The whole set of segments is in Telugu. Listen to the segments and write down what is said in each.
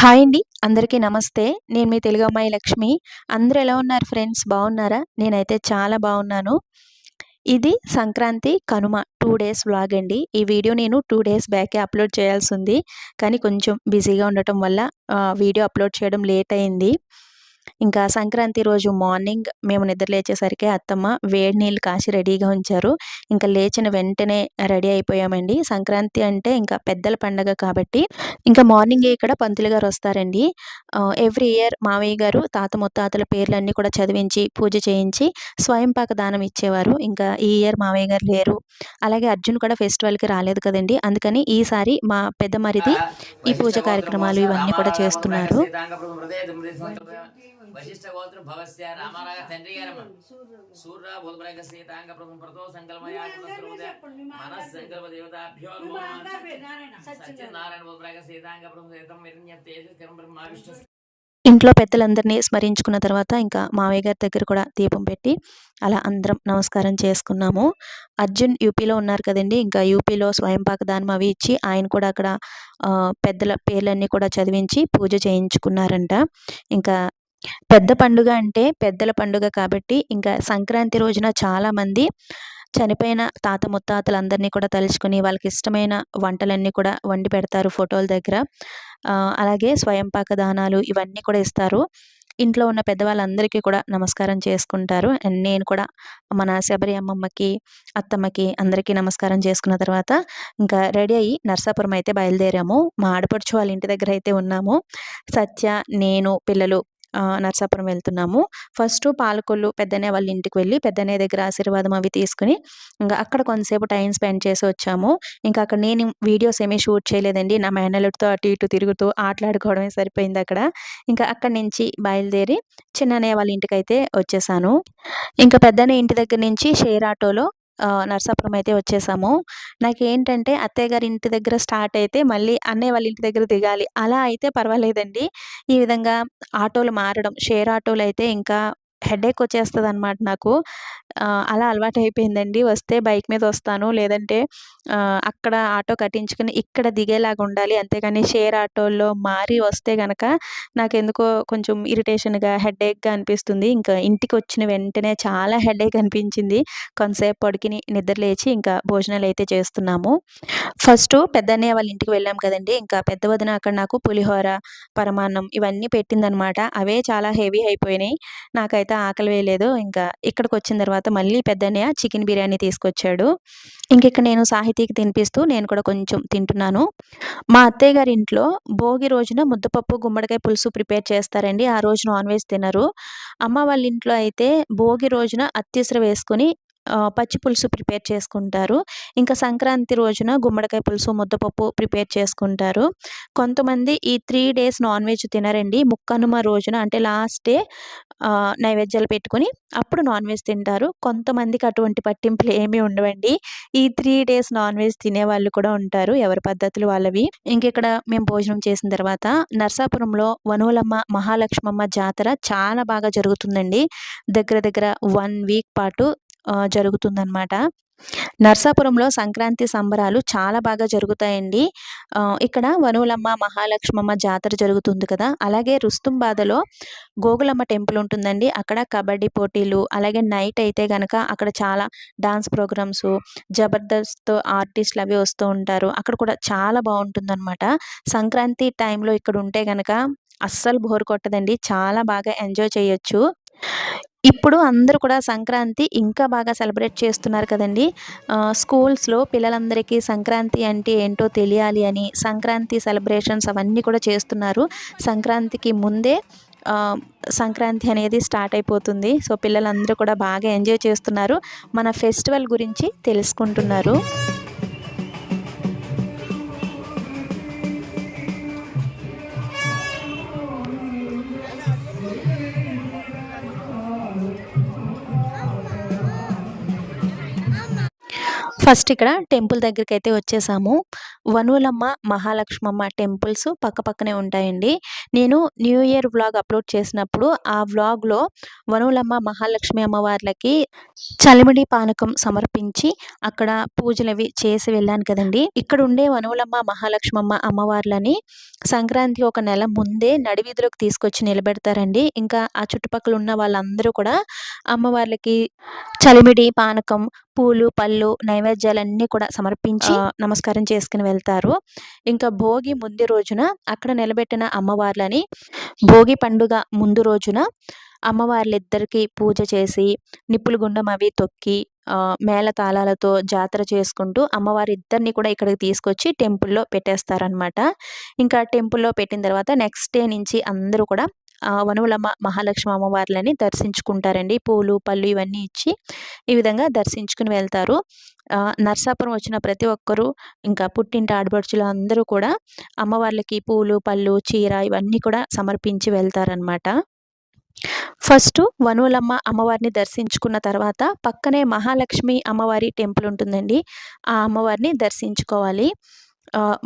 హాయ్ అండి. అందరికీ నమస్తే. నేను మీ తెలుగు అమ్మాయి లక్ష్మి. అందరూ ఎలా ఉన్నారు ఫ్రెండ్స్? బాగున్నారా? నేనైతే చాలా బాగున్నాను. ఇది Sankranti Kanuma two days vlog అండి. ఈ వీడియో నేను టూ డేస్ బ్యాకే అప్లోడ్ చేయాల్సి ఉంది. కానీ కొంచెం బిజీగా ఉండటం వల్ల వీడియో అప్లోడ్ చేయడం లేట్ అయింది. ఇంకా సంక్రాంతి రోజు మార్నింగ్ మేము నిద్ర లేచేసరికి అత్తమ్మ వేడి నీళ్ళు కాసి రెడీగా ఉంచారు. ఇంకా లేచిన వెంటనే రెడీ అయిపోయామండి. సంక్రాంతి అంటే ఇంకా పెద్దల పండగ కాబట్టి ఇంకా మార్నింగే ఇక్కడ పంతులు గారు వస్తారండి. ఎవ్రీ ఇయర్ మావయ్య గారు తాత ముత్తాతల పేర్లన్నీ కూడా చదివించి పూజ చేయించి స్వయం పాక దానం ఇచ్చేవారు. ఇంకా ఈ ఇయర్ మావయ్య గారు లేరు. అలాగే అర్జున్ కూడా ఫెస్టివల్కి రాలేదు కదండి. అందుకని ఈసారి మా పెద్ద మరిది ఈ పూజ కార్యక్రమాలు ఇవన్నీ కూడా చేస్తున్నారు. వశిష్ఠ గోత్ర భవస్య రామారాయ తండ్రి గారమ్మ సూర్య బుధప్రగ సీతాంగ ప్రభు ప్రతో సంకల్పయా మనస్ సంకల్ప దేవతాభ్యో సత్యనారాయణ బుధప్రగ సీతాంగ ప్రభు సీతం విరణ్య తేజ స్థిరం బ్రహ్మ విష్ణు ఇంట్లో పెద్దలందరినీ స్మరించుకున్న తర్వాత ఇంకా మావయ్య గారి దగ్గర కూడా దీపం పెట్టి అలా అందరం నమస్కారం చేసుకున్నాము. అర్జున్ యూపీలో ఉన్నారు కదండి ఇంకా యూపీలో స్వయంపాక దానం అవి ఇచ్చి ఆయన కూడా అక్కడ ఆ, పెద్దల పేర్లన్నీ కూడా చదివించి పూజ చేయించుకున్నారంట. ఇంకా పెద్ద పండుగ అంటే పెద్దల పండుగ కాబట్టి ఇంకా సంక్రాంతి రోజున చాలామంది చనిపోయిన తాత ముత్తాతలందరినీ కూడా తలుచుకుని వాళ్ళకి ఇష్టమైన వంటలన్నీ కూడా వండి పెడతారు ఫోటోల దగ్గర. అలాగే స్వయంపాక దానాలు ఇవన్నీ కూడా ఇస్తారు. ఇంట్లో ఉన్న పెద్దవాళ్ళందరికీ కూడా నమస్కారం చేసుకుంటారు. అండ్ నేను కూడా మన శబరి అమ్మమ్మకి అత్తమ్మకి అందరికీ నమస్కారం చేసుకున్న తర్వాత ఇంకా రెడీ అయ్యి నర్సాపురం అయితే బయలుదేరాము. మా ఆడపడుచు వాళ్ళ ఇంటి దగ్గర అయితే ఉన్నాము. సత్య నేను పిల్లలు నర్సాపురం వెళ్తున్నాము. ఫస్ట్ పాలకొల్లు పెద్దనే వాళ్ళ ఇంటికి వెళ్ళి పెద్దనే దగ్గర ఆశీర్వాదం అవి తీసుకుని ఇంకా అక్కడ కొంతసేపు టైం స్పెండ్ చేసి వచ్చాము. ఇంకా అక్కడ నేను వీడియోస్ ఏమీ షూట్ చేయలేదండి. నా మేనల్లుడితో అటు ఇటు తిరుగుతూ ఆటలాడుకోవడమే సరిపోయింది అక్కడ. ఇంకా అక్కడి నుంచి బయలుదేరి చిన్ననే వాళ్ళ ఇంటికి అయితే వచ్చేసాను. ఇంకా పెద్దనే ఇంటి దగ్గర నుంచి షేర్ ఆటోలో నర్సాపురం అయితే వచ్చేసాము. నాకు ఏంటంటే అత్తయ్య గారి ఇంటి దగ్గర స్టార్ట్ అయితే మళ్ళీ అన్నయ్య వాళ్ళ ఇంటి దగ్గర దిగాలి. అలా అయితే పర్వాలేదండి. ఈ విధంగా ఆటోలు మారడం షేర్ ఆటోలు అయితే ఇంకా హెడేక్ వచ్చేస్తుంది అనమాట నాకు అలా అలవాటు అయిపోయిందండి వస్తే బైక్ మీద వస్తాను. లేదంటే అక్కడ ఆటో కట్టించుకుని ఇక్కడ దిగేలాగా ఉండాలి. అంతేగాని షేర్ ఆటోల్లో మారి వస్తే గనక నాకెందుకో కొంచెం ఇరిటేషన్గా హెడేక్గా అనిపిస్తుంది. ఇంకా ఇంటికి వచ్చిన వెంటనే చాలా హెడేక్ అనిపించింది. కొంతసేపు పడుకుని నిద్ర లేచి ఇంకా భోజనాలు అయితే చేస్తున్నాము. ఫస్ట్ పెద్దన్నయ్య వాళ్ళ ఇంటికి వెళ్ళాం కదండి. ఇంకా పెద్ద వదిన అక్కడ నాకు పులిహోర పరమాన్నం ఇవన్నీ పెట్టిందనమాట అవే చాలా హెవీ అయిపోయినాయి. నాకైతే ఆకలి వేయలేదు. ఇంకా ఇక్కడికి వచ్చిన తర్వాత మళ్ళీ పెద్దన్నయ్య చికెన్ బిర్యానీ తీసుకొచ్చాడు. ఇంక ఇక్కడ నేను సాహితీకి తినిపిస్తూ నేను కూడా కొంచెం తింటున్నాను. మా అత్తయ్య గారి ఇంట్లో భోగి రోజున ముద్దపప్పు గుమ్మడికాయ పులుసు ప్రిపేర్ చేస్తారండి. ఆ రోజు నాన్ వెజ్ తినరు. అమ్మ వాళ్ళ ఇంట్లో అయితే భోగి రోజున అత్యసర వేసుకొని పచ్చి పులుసు ప్రిపేర్ చేసుకుంటారు. ఇంకా సంక్రాంతి రోజున గుమ్మడికాయ పులుసు ముద్దపప్పు ప్రిపేర్ చేసుకుంటారు. కొంతమంది ఈ త్రీ డేస్ నాన్ వెజ్ తినరండి. ముక్కనుమ రోజున అంటే లాస్ట్ డే నైవేద్యాలు పెట్టుకొని అప్పుడు నాన్ వెజ్ తింటారు. కొంతమందికి అటువంటి పట్టింపులు ఏమీ ఉండవండి. ఈ త్రీ డేస్ నాన్ వెజ్ తినే వాళ్ళు కూడా ఉంటారు. ఎవరి పద్ధతులు వాళ్ళవి. ఇంకెక్కడ మేము భోజనం చేసిన తర్వాత నర్సాపురంలో వనువులమ్మ మహాలక్ష్మమ్మ జాతర చాలా బాగా జరుగుతుందండి. దగ్గర దగ్గర వన్ వీక్ పాటు జరుగుతుందన్నమాట. నర్సాపురంలో సంక్రాంతి సంబరాలు చాలా బాగా జరుగుతాయండి. ఇక్కడ వనువులమ్మ మహాలక్ష్మమ్మ జాతర జరుగుతుంది కదా. అలాగే రుస్తుంబాదలో గోగులమ్మ టెంపుల్ ఉంటుందండి. అక్కడ కబడ్డీ పోటీలు అలాగే నైట్ అయితే కనుక అక్కడ చాలా డాన్స్ ప్రోగ్రామ్స్ జబర్దస్త్ ఆర్టిస్టులు అవి వస్తూ ఉంటారు. అక్కడ కూడా చాలా బాగుంటుందన్నమాట. సంక్రాంతి టైంలో ఇక్కడ ఉంటే కనుక అస్సలు బోర్ కొట్టదండి. చాలా బాగా ఎంజాయ్ చేయొచ్చు. ఇప్పుడు అందరూ కూడా సంక్రాంతి ఇంకా బాగా సెలబ్రేట్ చేస్తున్నారు కదండి. స్కూల్స్లో పిల్లలందరికీ సంక్రాంతి అంటే ఏంటో తెలియాలి అని సంక్రాంతి సెలబ్రేషన్స్ అవన్నీ కూడా చేస్తున్నారు. సంక్రాంతికి ముందే సంక్రాంతి అనేది స్టార్ట్ అయిపోతుంది. సో పిల్లలందరూ కూడా బాగా ఎంజాయ్ చేస్తున్నారు. మన ఫెస్టివల్ గురించి తెలుసుకుంటున్నారు. ఫస్ట్ ఇక్కడ టెంపుల్ దగ్గరికి అయితే వచ్చేసాము. వనులమ్మ మహాలక్ష్మమ్మ టెంపుల్స్ పక్క పక్కనే ఉంటాయండి. నేను న్యూ ఇయర్ వ్లాగ్ అప్లోడ్ చేసినప్పుడు ఆ వ్లాగ్లో వనులమ్మ మహాలక్ష్మి అమ్మవార్లకి చలిమిడి పానకం సమర్పించి అక్కడ పూజలు అవి చేసి వెళ్ళాను కదండి. ఇక్కడ ఉండే వనులమ్మ మహాలక్ష్మమ్మ అమ్మవార్లని సంక్రాంతి ఒక నెల ముందే నడివీధులకు తీసుకొచ్చి నిలబెడతారండి. ఇంకా ఆ చుట్టుపక్కల ఉన్న వాళ్ళందరూ కూడా అమ్మవార్లకి చలిమిడి పానకం పూలు పళ్ళు నైవేద్యాలన్నీ కూడా సమర్పించి నమస్కారం చేసుకుని వెళ్తారు. ఇంకా భోగి ముందు రోజున అక్కడ నిలబెట్టిన అమ్మవార్లని భోగి పండుగ ముందు రోజున అమ్మవార్లిద్దరికి పూజ చేసి నిప్పులు గుండం అవి తొక్కి ఆ, మేళ తాళాలతో జాతర చేసుకుంటూ అమ్మవారి ఇద్దరిని కూడా ఇక్కడికి తీసుకొచ్చి టెంపుల్లో పెట్టేస్తారనమాట ఇంకా టెంపుల్లో పెట్టిన తర్వాత నెక్స్ట్ డే నుంచి అందరూ కూడా వనవులమ్మ మహాలక్ష్మి అమ్మవార్లని దర్శించుకుంటారండి. పూలు పళ్ళు ఇవన్నీ ఇచ్చి ఈ విధంగా దర్శించుకుని వెళ్తారు. నర్సాపురం వచ్చిన ప్రతి ఒక్కరూ ఇంకా పుట్టింటి ఆడపడుచులు అందరూ కూడా అమ్మవార్లకి పూలు పళ్ళు చీర ఇవన్నీ కూడా సమర్పించి వెళ్తారనమాట ఫస్ట్ వనువులమ్మ అమ్మవారిని దర్శించుకున్న తర్వాత పక్కనే మహాలక్ష్మి అమ్మవారి టెంపుల్ ఉంటుందండి. ఆ అమ్మవారిని దర్శించుకోవాలి.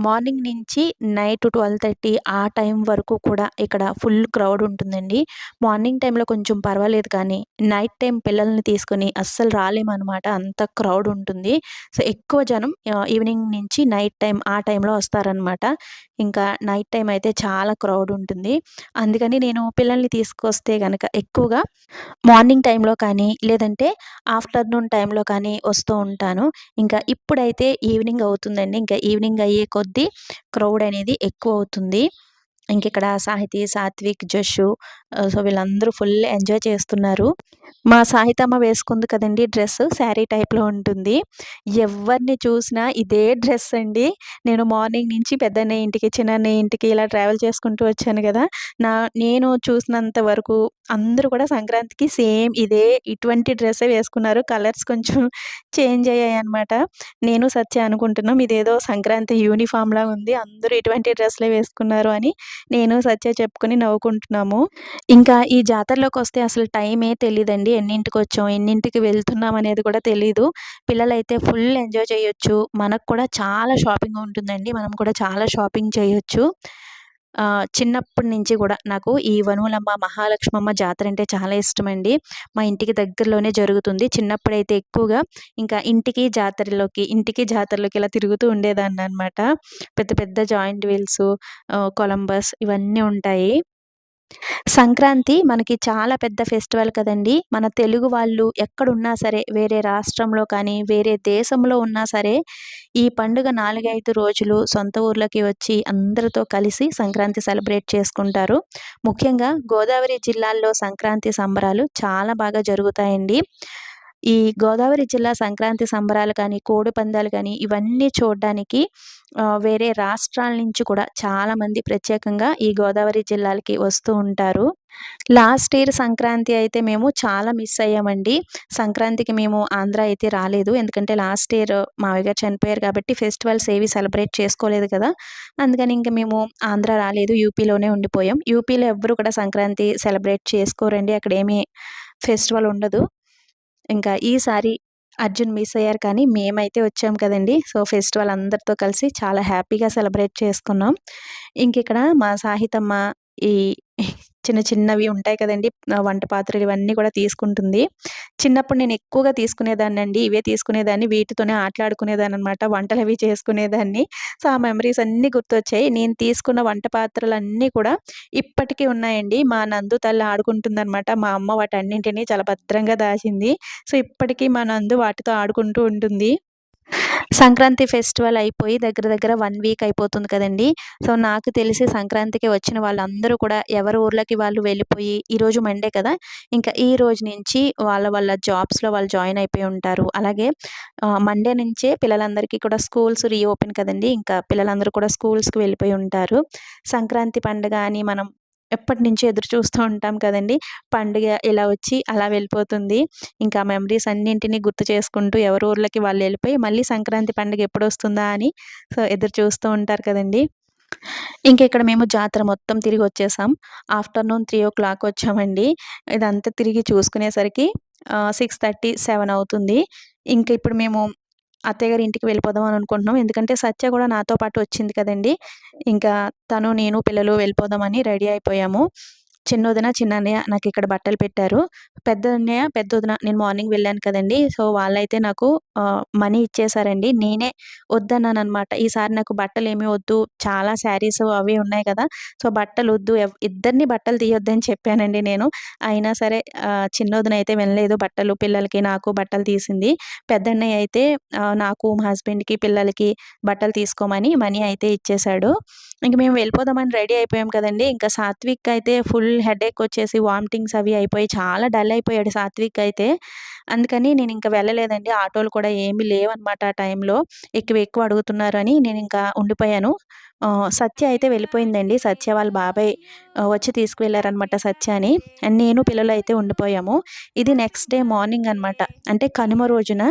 మార్నింగ్ నుంచి నైట్ ట్వెల్వ్ థర్టీ ఆ టైం వరకు కూడా ఇక్కడ ఫుల్ క్రౌడ్ ఉంటుందండి. మార్నింగ్ టైంలో కొంచెం పర్వాలేదు కానీ నైట్ టైం పిల్లల్ని తీసుకొని అస్సలు రాలేమన్నమాట. అంత క్రౌడ్ ఉంటుంది. సో ఎక్కువ జనం ఈవినింగ్ నుంచి నైట్ టైం ఆ టైంలో వస్తారనమాట ఇంకా నైట్ టైం అయితే చాలా క్రౌడ్ ఉంటుంది. అందుకని నేను పిల్లల్ని తీసుకొస్తే కనుక ఎక్కువగా మార్నింగ్ టైంలో కానీ లేదంటే ఆఫ్టర్నూన్ టైంలో కానీ వస్తూ ఉంటాను. ఇంకా ఇప్పుడైతే ఈవినింగ్ అవుతుందండి. ఇంకా ఈవినింగ్ అయ్యే కొద్దీ క్రౌడ్ అనేది ఎక్కువ అవుతుంది. ఇంకిక్కడ సాహితి సాహితీ సాత్విక్ జషు సో వీళ్ళందరూ ఫుల్ ఎంజాయ్ చేస్తున్నారు. మా సాహితమ్మ వేసుకుంది కదండి డ్రెస్ శారీ టైప్లో ఉంటుంది. ఎవరిని చూసినా ఇదే డ్రెస్ అండి. నేను మార్నింగ్ నుంచి పెద్దనే ఇంటికి చిన్నన్నయ్య ఇంటికి ఇలా ట్రావెల్ చేసుకుంటూ వచ్చాను కదా. నా నేను చూసినంత వరకు అందరూ కూడా సంక్రాంతికి సేమ్ ఇదే ఇటువంటి డ్రెస్సే వేసుకున్నారు. కలర్స్ కొంచెం చేంజ్ అయ్యాయి అనమాట నేను సత్య అనుకుంటున్నాం ఇదేదో సంక్రాంతి యూనిఫామ్లా ఉంది అందరూ ఇటువంటి డ్రెస్లే వేసుకున్నారు అని. నేను సత్య చెప్పుకొని నవ్వుకుంటున్నాము. ఇంకా ఈ జాతరలోకి వస్తే అసలు టైమే తెలియదండి ఎన్నింటికి వచ్చాం ఎన్నింటికి వెళ్తున్నాం అనేది కూడా తెలియదు పిల్లలైతే ఫుల్ ఎంజాయ్ చేయొచ్చు. మనకు కూడా చాలా షాపింగ్ ఉంటుందండి. మనం కూడా చాలా షాపింగ్ చేయొచ్చు. చిన్నప్పటి నుంచి కూడా నాకు ఈ వనువులమ్మ మహాలక్ష్మమ్మ జాతర అంటే చాలా ఇష్టమండి. మా ఇంటికి దగ్గరలోనే జరుగుతుంది. చిన్నప్పుడైతే ఎక్కువగా ఇంకా ఇంటికి జాతరలోకి ఇంటికి జాతరలోకి ఇలా తిరుగుతూ ఉండేదాన్ని అనమాట పెద్ద పెద్ద జాయింట్ వీల్స్ కొలంబస్ ఇవన్నీ ఉంటాయి. సంక్రాంతి మనకి చాలా పెద్ద ఫెస్టివల్ కదండి. మన తెలుగు వాళ్ళు ఎక్కడున్నా సరే వేరే రాష్ట్రంలో కానీ వేరే దేశంలో ఉన్నా సరే ఈ పండుగ నాలుగైదు రోజులు సొంత ఊర్లకి వచ్చి అందరితో కలిసి సంక్రాంతి సెలబ్రేట్ చేసుకుంటారు. ముఖ్యంగా గోదావరి జిల్లాల్లో సంక్రాంతి సంబరాలు చాలా బాగా జరుగుతాయండి. ఈ గోదావరి జిల్లా సంక్రాంతి సంబరాలు కానీ కోడి పందాలు కానీ ఇవన్నీ చూడడానికి వేరే రాష్ట్రాల నుంచి కూడా చాలామంది ప్రత్యేకంగా ఈ గోదావరి జిల్లాలకి వస్తూ ఉంటారు. లాస్ట్ ఇయర్ సంక్రాంతి అయితే మేము చాలా మిస్ అయ్యామండి. సంక్రాంతికి మేము ఆంధ్ర అయితే రాలేదు. ఎందుకంటే లాస్ట్ ఇయర్ మావయ్య గారు చనిపోయారు కాబట్టి ఫెస్టివల్స్ ఏవి సెలబ్రేట్ చేసుకోలేదు కదా. అందుకని ఇంకా మేము ఆంధ్ర రాలేదు. యూపీలోనే ఉండిపోయాం. యూపీలో ఎవ్వరు కూడా సంక్రాంతి సెలబ్రేట్ చేసుకోరండి. అక్కడ ఏమీ ఫెస్టివల్ ఉండదు. ఇంకా ఈసారి అర్జున్ మిస్ అయ్యారు కానీ మేమైతే వచ్చాం కదండి. సో ఫెస్టివల్ అందరితో కలిసి చాలా హ్యాపీగా సెలబ్రేట్ చేసుకున్నాం. ఇంక ఇక్కడ మా సాహితమ్మ ఈ చిన్న చిన్నవి ఉంటాయి కదండి. వంట పాత్రలు ఇవన్నీ కూడా తీసుకుంటుంది. చిన్నప్పుడు నేను ఎక్కువగా తీసుకునేదాన్ని అండి ఇవే తీసుకునేదాన్ని. వీటితోనే ఆటలాడుకునేదాన్ని అనమాట వంటలు అవి చేసుకునేదాన్ని. సో ఆ మెమరీస్ అన్నీ గుర్తొచ్చాయి. నేను తీసుకున్న వంట పాత్రలు అన్నీ కూడా ఇప్పటికీ ఉన్నాయండి. మా నందు తల్లి ఆడుకుంటుందన్నమాట. మా అమ్మ వాటన్నింటినీ చాలా భద్రంగా దాచింది. సో ఇప్పటికీ మా నందు వాటితో ఆడుకుంటూ ఉంటుంది. సంక్రాంతి ఫెస్టివల్ అయిపోయి దగ్గర దగ్గర వన్ వీక్ అయిపోతుంది కదండి. సో నాకు తెలిసి సంక్రాంతికి వచ్చిన వాళ్ళందరూ కూడా ఎవరి ఊర్లకి వాళ్ళు వెళ్ళిపోయి ఈరోజు మండే కదా ఇంకా ఈ రోజు నుంచి వాళ్ళ వాళ్ళ జాబ్స్లో వాళ్ళు జాయిన్ అయిపోయి ఉంటారు. అలాగే మండే నుంచే పిల్లలందరికీ కూడా స్కూల్స్ రీఓపెన్ కదండి ఇంకా పిల్లలందరూ కూడా స్కూల్స్కి వెళ్ళిపోయి ఉంటారు. సంక్రాంతి పండుగ అని మనం ఎప్పటి నుంచి ఎదురు చూస్తూ ఉంటాం కదండి. పండుగ ఇలా వచ్చి అలా వెళ్ళిపోతుంది. ఇంకా మెమరీస్ అన్నింటినీ గుర్తు చేసుకుంటూ ఎవరి ఊర్లకి వాళ్ళు వెళ్ళిపోయి మళ్ళీ సంక్రాంతి పండుగ ఎప్పుడు వస్తుందా అని సో ఎదురు చూస్తూ ఉంటారు కదండి. ఇంకా ఇక్కడ మేము జాతర మొత్తం తిరిగి వచ్చేసాం. ఆఫ్టర్నూన్ త్రీ ఓ క్లాక్ వచ్చామండి. ఇదంతా తిరిగి చూసుకునేసరికి సిక్స్ థర్టీ సెవెన్ అవుతుంది. ఇంకా ఇప్పుడు మేము అత్తయ్య గారి ఇంటికి వెళ్ళిపోదాం అని అనుకుంటున్నాం. ఎందుకంటే సత్య కూడా నాతో పాటు వచ్చింది కదండి. ఇంకా తను నేను పిల్లలు వెళ్ళిపోదామని రెడీ అయిపోయాము. చిన్నోదిన చిన్నయ్య నాకు ఇక్కడ బట్టలు పెట్టారు. పెద్ద అన్నయ్య పెద్ద వదిన నేను మార్నింగ్ వెళ్ళాను కదండి. సో వాళ్ళైతే నాకు మనీ ఇచ్చేసారండి. నేనే వద్దన్నాను అనమాట ఈసారి నాకు బట్టలు ఏమీ వద్దు. చాలా శారీస్ అవి ఉన్నాయి కదా. సో బట్టలు వద్దు ఇద్దరిని బట్టలు తీయొద్దని చెప్పానండి నేను. అయినా సరే ఆ, చిన్నోదిన అయితే వినలేదు బట్టలు. పిల్లలకి నాకు బట్టలు తీసింది. పెద్దన్నయ్య అయితే నాకు మా హస్బెండ్కి పిల్లలకి బట్టలు తీసుకోమని మనీ అయితే ఇచ్చేశాడు. ఇంక మేము వెళ్ళిపోదామని రెడీ అయిపోయాం కదండి. ఇంకా సాత్విక్ అయితే ఫుల్ హెడేక్ వచ్చేసి వామిటింగ్స్ అవి అయిపోయి చాలా డల్ అయిపోయాడు సాత్విక్ అయితే. అందుకని నేను ఇంకా వెళ్ళలేదండి. ఆటోలు కూడా ఏమీ లేవన్నమాట ఆ టైంలో. ఎక్కువ ఎక్కువ అడుగుతున్నారు అని నేను ఇంకా ఉండిపోయాను. సత్య అయితే వెళ్ళిపోయిందండి. సత్య వాళ్ళ బాబాయ్ వచ్చి తీసుకువెళ్ళారనమాట సత్యాని అండ్ నేను పిల్లలు అయితే ఉండిపోయాము. ఇది నెక్స్ట్ డే మార్నింగ్ అనమాట అంటే కనుమ రోజున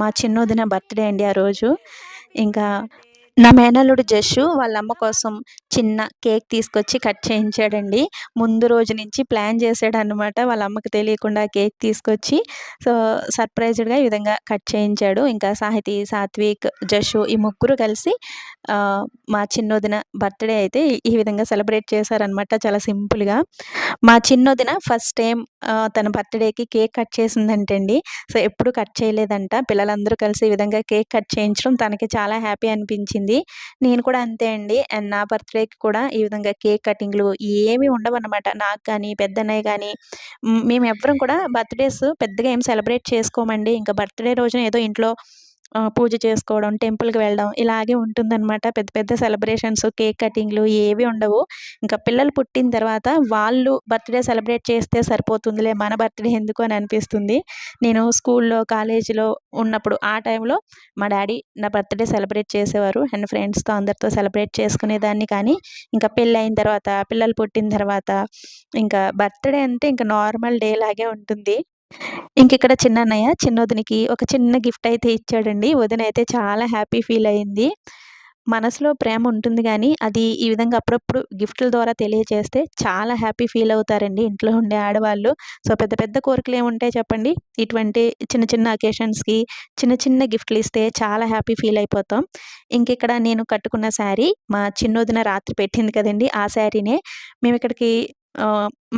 మా చిన్నోదిన బర్త్డే అండి ఆ రోజు. ఇంకా నా మేనల్లుడు జస్సు వాళ్ళ అమ్మ కోసం చిన్న కేక్ తీసుకొచ్చి కట్ చేయించాడండి. ముందు రోజు నుంచి ప్లాన్ చేశాడు అనమాట వాళ్ళ అమ్మకి తెలియకుండా కేక్ తీసుకొచ్చి సో సర్ప్రైజ్డ్గా ఈ విధంగా కట్ చేయించాడు. ఇంకా సాహితి సాత్విక్ జస్సు ఈ ముగ్గురు కలిసి మా చిన్నోదిన బర్త్డే అయితే ఈ విధంగా సెలబ్రేట్ చేశారనమాట చాలా సింపుల్గా. మా చిన్నోదిన ఫస్ట్ టైం తన బర్త్డేకి కేక్ కట్ చేసిందంటండి. సో ఎప్పుడు కట్ చేయలేదంట. పిల్లలందరూ కలిసి ఈ విధంగా కేక్ కట్ చేయించడం తనకి చాలా హ్యాపీ అనిపించింది. నేను కూడా అంతే అండి. అండ్ నా బర్త్డేకి కూడా ఈ విధంగా కేక్ కటింగ్లు ఏమీ ఉండవన్నమాట. నాకు కానీ పెద్దన్నయ్య కానీ మేము ఎవ్వరం కూడా బర్త్డేస్ పెద్దగా ఏం సెలబ్రేట్ చేసుకోమండి. ఇంకా బర్త్డే రోజున ఏదో ఇంట్లో పూజ చేసుకోవడం టెంపుల్కి వెళ్ళడం ఇలాగే ఉంటుందన్నమాట. పెద్ద పెద్ద సెలబ్రేషన్స్ కేక్ కటింగ్లు ఏవి ఉండవు. ఇంకా పిల్లలు పుట్టిన తర్వాత వాళ్ళు బర్త్డే సెలబ్రేట్ చేస్తే సరిపోతుందిలే మన బర్త్డే ఎందుకు అని అనిపిస్తుంది. నేను స్కూల్లో కాలేజీలో ఉన్నప్పుడు ఆ టైంలో మా డాడీ నా బర్త్డే సెలబ్రేట్ చేసేవారు అండ్ ఫ్రెండ్స్తో అందరితో సెలబ్రేట్ చేసుకునేదాన్ని కానీ ఇంకా పెళ్ళి అయిన తర్వాత పిల్లలు పుట్టిన తర్వాత ఇంకా బర్త్డే అంటే ఇంకా నార్మల్ డే లాగే ఉంటుంది. ఇంక ఇక్కడ చిన్న అన్నయ్య చిన్నోదినికి ఒక చిన్న గిఫ్ట్ అయితే ఇచ్చాడండి. వదిన అయితే చాలా హ్యాపీ ఫీల్ అయింది. మనసులో ప్రేమ ఉంటుంది కానీ అది ఈ విధంగా అప్పుడప్పుడు గిఫ్ట్ల ద్వారా తెలియజేస్తే చాలా హ్యాపీ ఫీల్ అవుతారండి ఇంట్లో ఉండే ఆడవాళ్ళు. సో పెద్ద పెద్ద కోరికలు ఏముంటాయి చెప్పండి. ఇటువంటి చిన్న చిన్న అకేషన్స్కి చిన్న చిన్న గిఫ్ట్లు ఇస్తే చాలా హ్యాపీ ఫీల్ అయిపోతాం. ఇంకిక్కడ నేను కట్టుకున్న శారీ మా చిన్నోదిన రాత్రి పెట్టింది కదండి ఆ శారీనే. మేము ఇక్కడికి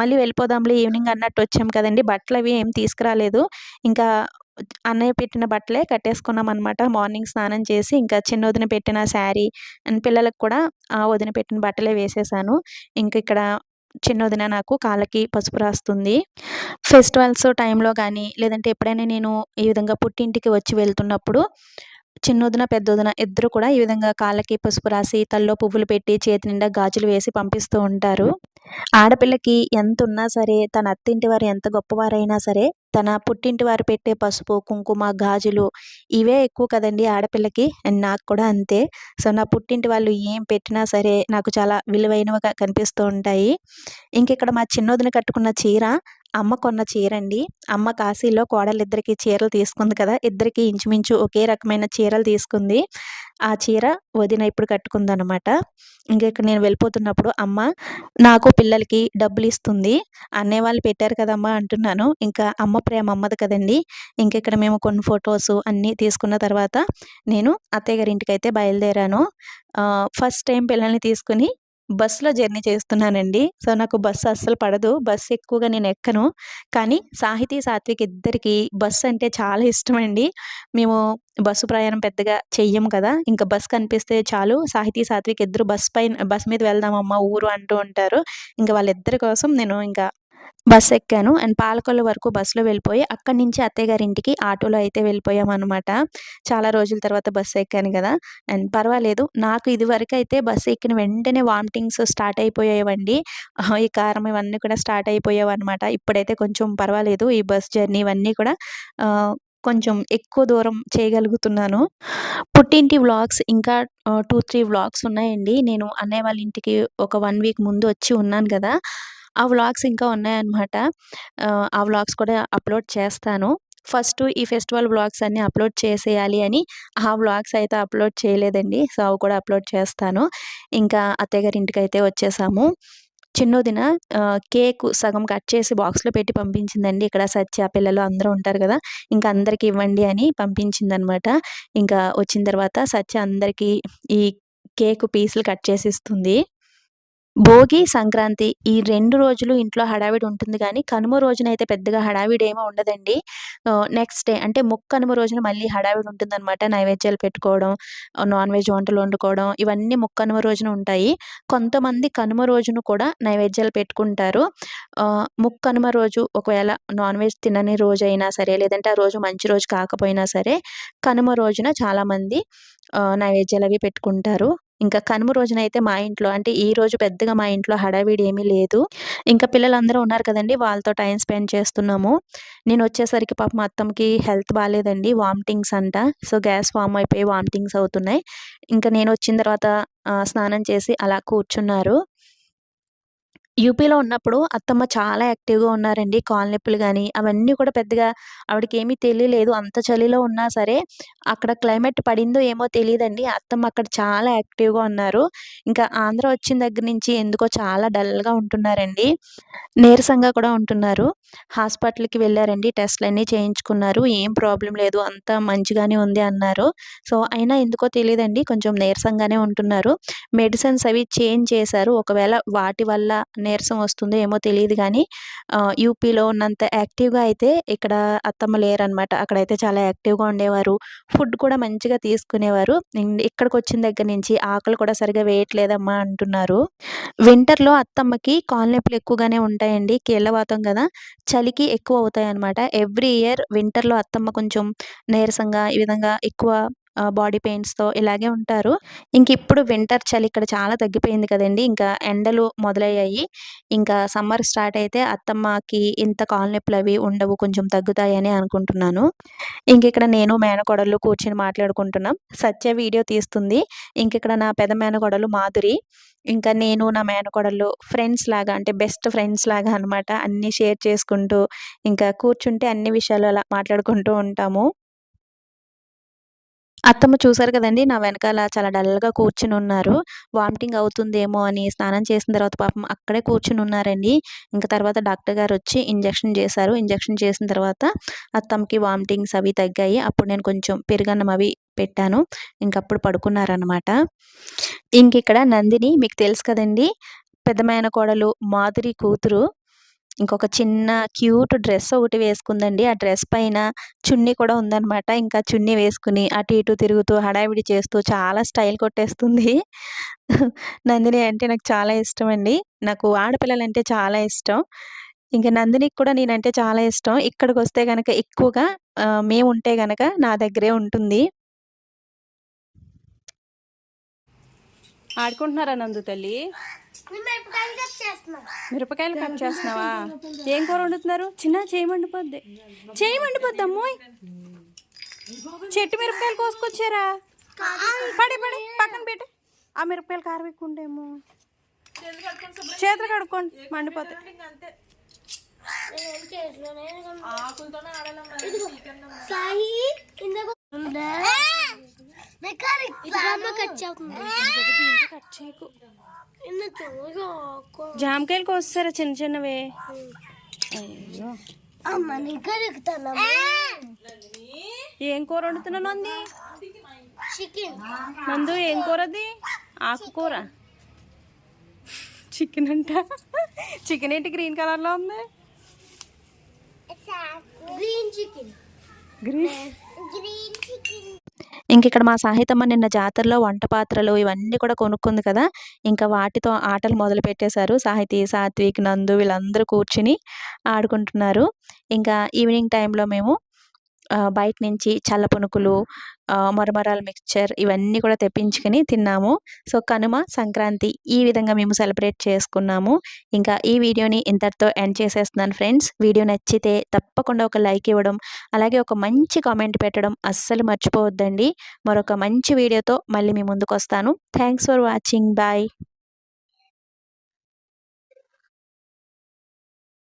మళ్ళీ వెళ్ళిపోదాంలే ఈవినింగ్ అన్నట్టు వచ్చాం కదండి. బట్టలు అవి ఏం తీసుకురాలేదు. ఇంకా అన్నయ్య పెట్టిన బట్టలే కట్టేసుకున్నాం అనమాట మార్నింగ్ స్నానం చేసి ఇంకా చిన్న వదిన పెట్టిన శారీ అండ్ పిల్లలకు కూడా ఆ వదిన పెట్టిన బట్టలే వేసేసాను. ఇంక ఇక్కడ చిన్న వదిన నాకు కాళ్ళకి పసుపు రాస్తుంది. ఫెస్టివల్స్ టైంలో కానీ లేదంటే ఎప్పుడైనా నేను ఈ విధంగా పుట్టింటికి వచ్చి వెళ్తున్నప్పుడు చిన్నొదిన పెద్దొదిన ఇద్దరు కూడా ఈ విధంగా కాళ్ళకి పసుపు రాసి తల్లో పువ్వులు పెట్టి చేతి నిండా గాజులు వేసి పంపిస్తూ ఉంటారు. ఆడపిల్లకి ఎంత ఉన్నా సరే తన అత్తింటి వారు ఎంత గొప్పవారైనా సరే తన పుట్టింటి వారు పెట్టే పసుపు కుంకుమ గాజులు ఇవే ఎక్కువ కదండి ఆడపిల్లకి. అండ్ నాకు కూడా అంతే. సో నా పుట్టింటి వాళ్ళు ఏం పెట్టినా సరే నాకు చాలా విలువైనవిగా కనిపిస్తూ ఉంటాయి. ఇంక ఇక్కడ మా చిన్నోదిన కట్టుకున్న చీర అమ్మ కొన్న చీర అండి అమ్మ కాశీలో కోడలిద్దరికి చీరలు తీసుకుంది కదా ఇద్దరికి ఇంచుమించు ఒకే రకమైన చీరలు తీసుకుంది. ఆ చీర వదిన ఇప్పుడు కట్టుకుందనమాట ఇంకా ఇక్కడ నేను వెళ్ళిపోతున్నప్పుడు అమ్మ నాకు పిల్లలకి డబ్బులు ఇస్తుంది. అన్నయ్య వాళ్ళు పెట్టారు కదమ్మా అంటున్నాను. ఇంకా అమ్మ ప్రేమ అమ్మది కదండి. ఇంకా ఇక్కడ మేము కొన్ని ఫొటోస్ అన్నీ తీసుకున్న తర్వాత నేను అత్తయ్య గారింటికి అయితే బయలుదేరాను. ఫస్ట్ టైం పిల్లల్ని తీసుకుని బస్సులో జర్నీ చేస్తున్నానండి. సో నాకు బస్సు అస్సలు పడదు. బస్సు ఎక్కువగా నేను ఎక్కను. కానీ సాహితీ సాత్విక్ ఇద్దరికి బస్సు అంటే చాలా ఇష్టం అండి మేము బస్సు ప్రయాణం పెద్దగా చెయ్యము కదా. ఇంకా బస్సు కనిపిస్తే చాలు. సాహితీ సాత్విక్ ఇద్దరు బస్ పైన బస్ మీద వెళ్దామమ్మా ఊరు అంటూ ఉంటారు. ఇంకా వాళ్ళిద్దరి కోసం నేను ఇంకా బస్ ఎక్కాను అండ్ పాలకొల్లు వరకు బస్సులో వెళ్ళిపోయి అక్కడి నుంచి అత్తయ్య గారి ఇంటికి ఆటోలో అయితే వెళ్ళిపోయాం అనమాట చాలా రోజుల తర్వాత బస్సు ఎక్కాను కదా. అండ్ పర్వాలేదు నాకు ఇదివరకు అయితే బస్సు ఎక్కిన వెంటనే వామిటింగ్స్ స్టార్ట్ అయిపోయేవండి. ఈ కారం ఇవన్నీ కూడా స్టార్ట్ అయిపోయావు అనమాట ఇప్పుడైతే కొంచెం పర్వాలేదు ఈ బస్ జర్నీ ఇవన్నీ కూడా కొంచెం ఎక్కువ దూరం చేయగలుగుతున్నాను. పుట్టింటి వ్లాగ్స్ ఇంకా టూ త్రీ వ్లాగ్స్ ఉన్నాయండి. నేను అన్నయ్య వాళ్ళ ఇంటికి ఒక వన్ వీక్ ముందు వచ్చి ఉన్నాను కదా. ఆ వ్లాగ్స్ ఇంకా ఉన్నాయన్నమాట ఆ, ఆ వ్లాగ్స్ కూడా అప్లోడ్ చేస్తాను ఫస్ట్ ఈ ఫెస్టివల్ వ్లాగ్స్ అన్నీ అప్లోడ్ చేసేయాలి అని ఆ వ్లాగ్స్ అయితే అప్లోడ్ చేయలేదండి సో అవి కూడా అప్లోడ్ చేస్తాను ఇంకా అత్తయ్యగారి ఇంటికి అయితే వచ్చేసాము చిన్నోదిన కేకు సగం కట్ చేసి బాక్స్‌లో పెట్టి పంపించిందండి. ఇక్కడ సత్య పిల్లలు అందరూ ఉంటారు కదా ఇంకా అందరికి ఇవ్వండి అని పంపించిందనమాట. ఇంకా వచ్చిన తర్వాత సత్య అందరికీ ఈ కేకు పీసులు కట్ చేసి ఇస్తుంది. భోగి, సంక్రాంతి ఈ రెండు రోజులు ఇంట్లో హడావిడి ఉంటుంది కానీ కనుమ రోజున అయితే పెద్దగా హడావిడి ఏమో ఉండదండి. నెక్స్ట్ డే అంటే ముక్కనుమ రోజున మళ్ళీ హడావిడి ఉంటుందనమాట. నైవేద్యాలు పెట్టుకోవడం, నాన్ వెజ్ వంటలు వండుకోవడం ఇవన్నీ ముక్కనుమ రోజున ఉంటాయి. కొంతమంది కనుమ రోజును కూడా నైవేద్యాలు పెట్టుకుంటారు. ముక్క ముక్కనుమ రోజు ఒకవేళ నాన్ వెజ్ తినని రోజు అయినా సరే, లేదంటే ఆ రోజు మంచి రోజు కాకపోయినా సరే, కనుమ రోజున చాలామంది నైవేద్యాలు అవి పెట్టుకుంటారు. ఇంకా కనుమ రోజునైతే మా ఇంట్లో అంటే ఈరోజు పెద్దగా మా ఇంట్లో హడావిడి ఏమీ లేదు. ఇంకా పిల్లలందరూ ఉన్నారు కదండి వాళ్ళతో టైం స్పెండ్ చేస్తున్నాము. నేనొచ్చేసరికి పాపం మా అత్తమ్మకి హెల్త్ బాగాలేదండి వామిటింగ్స్ అంట. సో, గ్యాస్ ఫామ్ అయిపోయి వామిటింగ్స్ అవుతున్నాయి. ఇంకా నేను వచ్చిన తర్వాత స్నానం చేసి అలా కూర్చున్నారు. యూపీలో ఉన్నప్పుడు అత్తమ్మ చాలా యాక్టివ్‌గా ఉన్నారండి. కాళ్ళు నొప్పులు అవన్నీ కూడా పెద్దగా ఆవిడకి ఏమీ తెలియలేదు. అంత చలిలో ఉన్నా సరే, అక్కడ క్లైమేట్ పడిందో ఏమో తెలియదండి అత్తమ్మ అక్కడ చాలా యాక్టివ్‌గా ఉన్నారు. ఇంకా ఆంధ్ర వచ్చిన దగ్గర నుంచి ఎందుకో చాలా డల్‌గా ఉంటున్నారండి. నీరసంగా కూడా ఉంటున్నారు. హాస్పిటల్‌కి వెళ్ళారండి టెస్ట్లు అన్నీ చేయించుకున్నారు. ఏం ప్రాబ్లం లేదు. అంతా మంచిగానే ఉంది అన్నారు. సో, అయినా ఎందుకో తెలియదండి కొంచెం నీరసంగానే ఉంటున్నారు. మెడిసిన్స్ అవి చేంజ్ చేశారు. ఒకవేళ వాటి వల్ల నీరసం వస్తుందో ఏమో తెలియదు కానీ యూపీలో ఉన్నంత యాక్టివ్‌గా అయితే ఇక్కడ అత్తమ్మ లేరనమాట. అక్కడైతే చాలా యాక్టివ్‌గా ఉండేవారు. ఫుడ్ కూడా మంచిగా తీసుకునేవారు. ఇక్కడికి వచ్చిన దగ్గర నుంచి ఆకలి కూడా సరిగ్గా వేయట్లేదమ్మా అంటున్నారు. వింటర్‌లో అత్తమ్మకి కాళ్ళనొప్పులు ఎక్కువగానే ఉంటాయండి. కీళ్ళవాతం కదా చలికి ఎక్కువ అవుతాయి అనమాట ఎవ్రీ ఇయర్ వింటర్‌లో అత్తమ్మ కొంచెం నీరసంగా ఈ విధంగా ఎక్కువ బాడీ పెయిన్స్‌తో ఇలాగే ఉంటారు. ఇంకిప్పుడు వింటర్ చలి ఇక్కడ చాలా తగ్గిపోయింది కదండీ! ఇంకా ఎండలు మొదలయ్యాయి. ఇంకా సమ్మర్ స్టార్ట్ అయితే అత్తమ్మకి ఇంత కాలనొప్పులు అవి ఉండవు. కొంచెం తగ్గుతాయని అనుకుంటున్నాను. ఇంకిక్కడ నేను మేనకోడళ్ళు కూర్చొని మాట్లాడుకుంటున్నాం. సత్య వీడియో తీస్తుంది. ఇంకిక్కడ నా పెద్ద మేనకోడలు మాధురి. ఇంకా నేను నా మేనకోడళ్ళు ఫ్రెండ్స్ లాగా అంటే బెస్ట్ ఫ్రెండ్స్ లాగా అనమాట. అన్నీ షేర్ చేసుకుంటూ ఇంకా కూర్చుంటే అన్ని విషయాలు అలా మాట్లాడుకుంటూ ఉంటాము. అత్తమ్మ చూసారు కదండి నా వెనకాల చాలా డల్‌గా కూర్చొనున్నారు. వామిటింగ్ అవుతుందేమో అని స్నానం చేసిన తర్వాత పాపం అక్కడే కూర్చుని ఉన్నారండి ఇంక తర్వాత డాక్టర్ గారు వచ్చి ఇంజెక్షన్ చేశారు. ఇంజెక్షన్ చేసిన తర్వాత అత్తమ్మకి వామిటింగ్స్ అవి తగ్గాయి. అప్పుడు నేను కొంచెం పెరుగన్నం అవి పెట్టాను. ఇంకప్పుడు పడుకున్నారనమాట. ఇంకిక్కడ నందిని మీకు తెలుసు కదండీ! పెద్దమైన కోడలు మాధురి కూతురు. ఇంకొక చిన్న క్యూట్ డ్రెస్ ఒకటి వేసుకుందండి. ఆ డ్రెస్ పైన చున్నీ కూడా ఉందనమాట. ఇంకా చున్నీ వేసుకుని అటు ఇటు తిరుగుతూ హడావిడి చేస్తూ చాలా స్టైల్ కొట్టేస్తుంది. నందిని అంటే నాకు చాలా ఇష్టం అండి నాకు ఆడపిల్లలంటే చాలా ఇష్టం. ఇంకా నందినికి కూడా నేనంటే చాలా ఇష్టం. ఇక్కడికి వస్తే కనుక ఎక్కువగా మేము మేముంటే కనుక నా దగ్గరే ఉంటుంది. ఆడుకుంటున్నారా నందు తల్లి మిరపకాయలు కట్ చేస్తున్నా. మిరపకాయలు కట్ చేస్తున్నావా? ఏం కూర వండుతున్నారు? చిన్న చేయి మండిపోద్ది. చేయి మండిపోద్ది అమ్మోయ్? చెట్టు మిరపకాయలు కోసుకొచ్చారా? పడి పడి పక్కన పెట్టి. ఆ మిరపకాయలు కారం ఎక్కువ ఉండేమో చేతులు కడుక్కోండి. మండిపోతాయి జామకాయలు కోస్తారా చిన్న చిన్నవే? అయ్యో. ఏం కూర వండుతున్నా నంది? చికెన్. నందు ఏం కూరది? ఆకుకూర. చికెన్ అంట. చికెన్ ఏంటి? గ్రీన్ కలర్లో ఉంది. Green chicken. Green. Green chicken. ఇంకిక్కడ మా సాహితమ్మ నిన్న జాతరలో వంట పాత్రలు ఇవన్నీ కూడా కొనుక్కుంది కదా! ఇంకా వాటితో ఆటలు మొదలుపెట్టేశారు. సాహితి, సాత్విక్, నందు వీళ్ళందరూ కూర్చొని ఆడుకుంటున్నారు. ఇంకా ఈవినింగ్ టైంలో మేము బయట నుంచి చల్ల పునుకులు, మరమరాల మిక్స్చర్ ఇవన్నీ కూడా తెప్పించుకొని తిన్నాము. సో, కనుమ, సంక్రాంతి ఈ విధంగా మేము సెలబ్రేట్ చేసుకున్నాము. ఇంకా ఈ వీడియోని ఇంతటితో ఎండ్ చేసేస్తున్నాను ఫ్రెండ్స్. వీడియో నచ్చితే తప్పకుండా ఒక లైక్ ఇవ్వడం, అలాగే ఒక మంచి కామెంట్ పెట్టడం అస్సలు మర్చిపోవద్దండి. మరొక మంచి వీడియోతో మళ్ళీ మీ ముందుకొస్తాను. Thanks for watching. బాయ్.